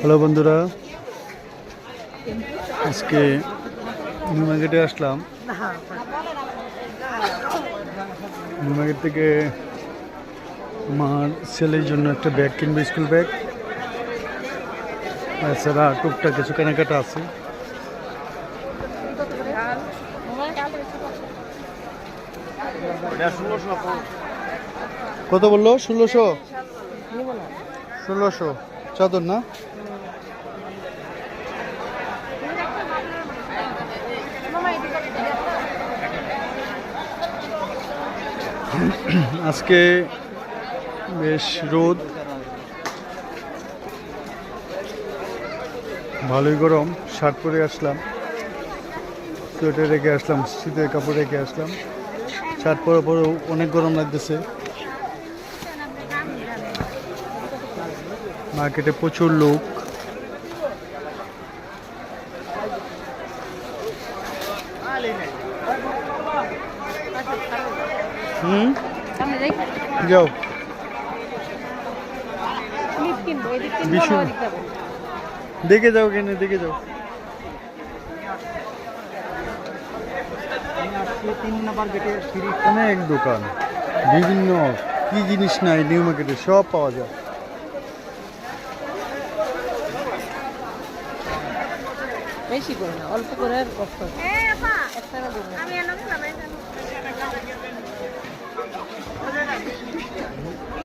Hello বন্ধুরা। আজকে new মার্কেটে আসলাম। নিউ মার্কেট থেকে মার ছেলের জন্য একটা ব্যাগ কিনবে, স্কুল ব্যাগ। এছাড়া টুকটাক কিছু কেনাকাটা আছে। কত বলল? ষোলোশো? ষোলোশো। চাদর না? আজকে বেশ রোদ। ভালোই গরম। শার্ট পরে আসলাম। সোয়েটার রেখে আসলাম, শীতের কাপড় রেখে আসলাম। শার্ট পরে পরেও অনেক গরম লাগতেছে। মার্কেটে প্রচুর লোক। হুম? যাও। বিশু। দেখে যাও কেন দেখে যাও। অনেক দোকান। বিভিন্ন কি জিনিস নাই নিউ মার্কেটে সব পাওয়া যায়। বেশি করে না অল্প করে আর কষ্ট।